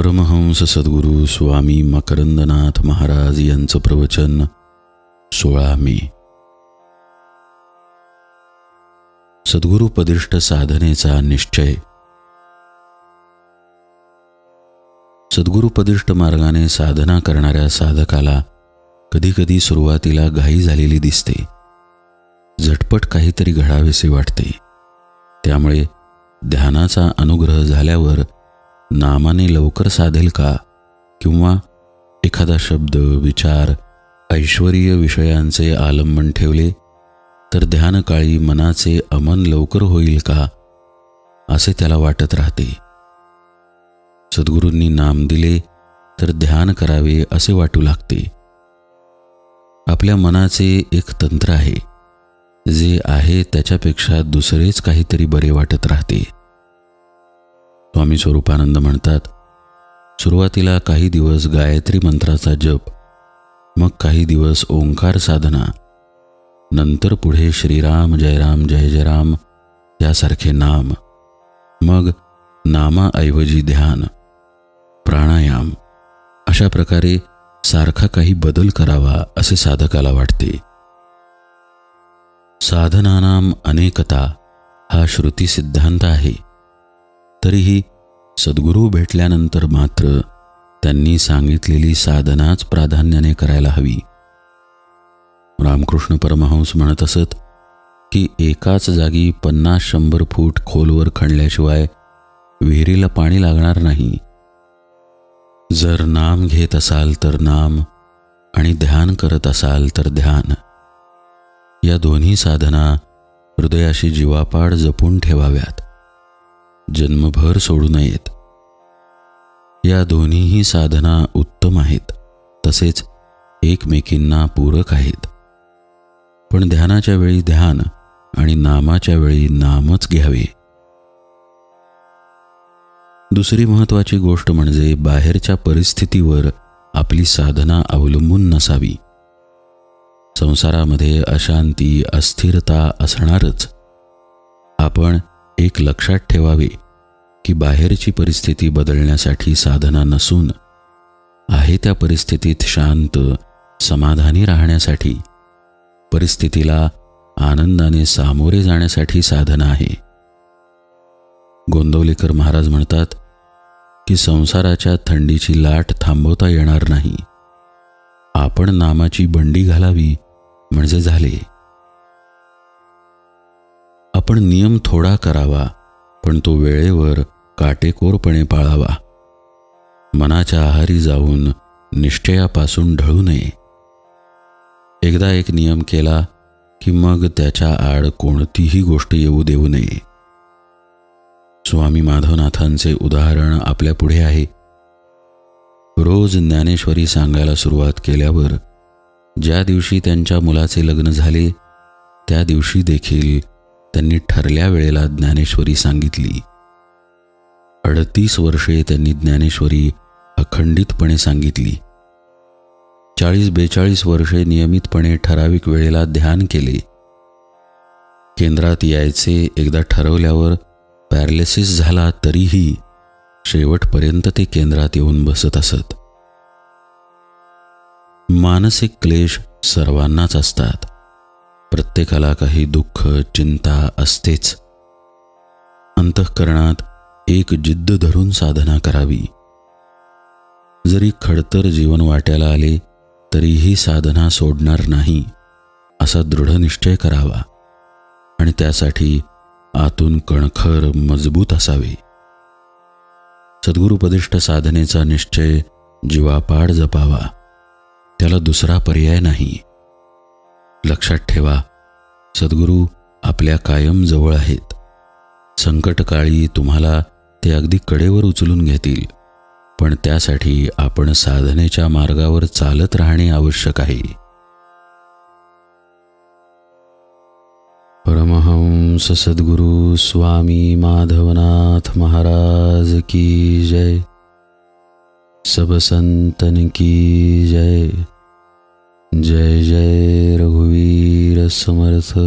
परमहंस सद्गुरू स्वामी मकरंदनाथ महाराज यांचं प्रवचन सोळा मे सद्गुरुपदिष्ट साधनेचा निश्चय. सद्गुरुपदिष्ट मार्गाने साधना करणाऱ्या साधकाला कधीकधी सुरुवातीला घाई झालेली दिसते. झटपट काहीतरी घडावेसे वाटते. त्यामुळे ध्यानाचा अनुग्रह झाल्यावर नामाने लवकर साधेल का? किंवा एखादा शब्द विचार ऐश्वरीय विषयांचे आलंबन ठेवले तर ध्यानकाळी मनाचे अमन लवकर होईल का? असे त्याला वाटत राहते. सद्गुरूंनी नाम दिले तर ध्यान करावे असे वाटू लागते. आपल्या मनाचे एक तंत्र आहे. जे आहे त्याच्यापेक्षा दुसरेच काहीतरी बरे वाटत राहते. स्वामी स्वरूपानंद म्हणतात सुरुवातीला काही दिवस गायत्री मंत्राचा जप मग काही दिवस ओंकार साधना नंतर पुढे श्रीराम जयराम जय जयराम यासारखे नाम मग नामाऐवजी ध्यान प्राणायाम अशा प्रकारे सारखा काही बदल करावा असे साधकाला वाटते. साधनानाम अनेकता हा श्रुती सिद्धांत आहे. तरीही सद्गुरू भेटल्यानंतर मात्र त्यांनी सांगितलेली साधनाच प्राधान्याने करायला हवी. रामकृष्ण परमहंस म्हणत असत की एकाच जागी पन्नास शंभर फूट खोलवर खणल्याशिवाय विहिरीला पाणी लागणार नाही. जर नाम घेत असाल तर नाम आणि ध्यान करत असाल तर ध्यान. या दोन्ही साधना हृदयाशी जीवापाड जपून ठेवाव्यात. जन्मभर सोडू नयेत. या दोन्हीही साधना उत्तम आहेत तसेच एकमेकींना पूरक आहेत. पण ध्यानाच्या वेळी ध्यान आणि नामाच्या वेळी नामच घ्यावे. दुसरी महत्वाची गोष्ट म्हणजे बाहेरच्या परिस्थितीवर आपली साधना अवलंबून नसावी. संसारामध्ये अशांती अस्थिरता असणारच. आपण एक लक्षात ठेवावे. की बाहेरची परिस्थिती बदलण्यासाठी साधना नसून आहे त्या परिस्थितीत शांत समाधानी राहण्यासाठी परिस्थितीला आनंदाने सामोरे जाण्यासाठी साधना आहे. गोंदवलेकर महाराज म्हणतात की संसाराच्या थंडीची लाट थांबवता येणार नाही. आपण नामाची बंडी घालावी म्हणजे झाले. आपण नियम थोडा करावा पण तो वेळेवर काटेकोरपणे पाळावा. मनाच्या आहारी जाऊन निश्चयापासून ढळू नये. एकदा एक नियम केला की मग त्याच्या आड कोणतीही गोष्ट येऊ देऊ नये. स्वामी माधवनाथांचे उदाहरण आपल्या पुढे आहे. रोज ज्ञानेश्वरी सांगायला सुरुवात केल्यावर ज्या दिवशी त्यांच्या मुलाचे लग्न झाले त्या दिवशी देखील त्यांनी ठरल्या वेळेला ज्ञानेश्वरी सांगितली. अडतीस वर्षे त्यांनी ज्ञानेश्वरी अखंडितपणे सांगितली. चाळीस बेचाळीस वर्षे नियमितपणे ठराविक वेळेला ध्यान केले. केंद्रात यायचे एकदा ठरवल्यावर पॅरालिसिस झाला तरीही शेवटपर्यंत ते केंद्रात येऊन बसत असत. मानसिक क्लेश सर्वांनाच असतात. प्रत्येकाला काही दुःख चिंता असतेच. अंतःकरणात एक जिद्द धरून साधना करावी. जरी खडतर जीवन वाट्याला आले तरीही साधना सोडणार नाही असा दृढ निश्चय करावा. आणि त्यासाठी आतून कणखर मजबूत असावे. सद्गुरुपदिष्ट साधनेचा निश्चय जीवापाड जपावा. त्याला दुसरा पर्याय नाही. लक्षात ठेवा सद्गुरू आपल्या कायम जवळ आहेत. संकटकाळी तुम्हाला ते अगदी कडेवर उचलून घेतील. पण त्यासाठी आपण साधनेच्या मार्गावर चालत राहणे आवश्यक आहे. परमहंस सद्गुरु स्वामी माधवनाथ महाराज की जय. सब संतन की जय. जय जय रघुवीर समर्थ.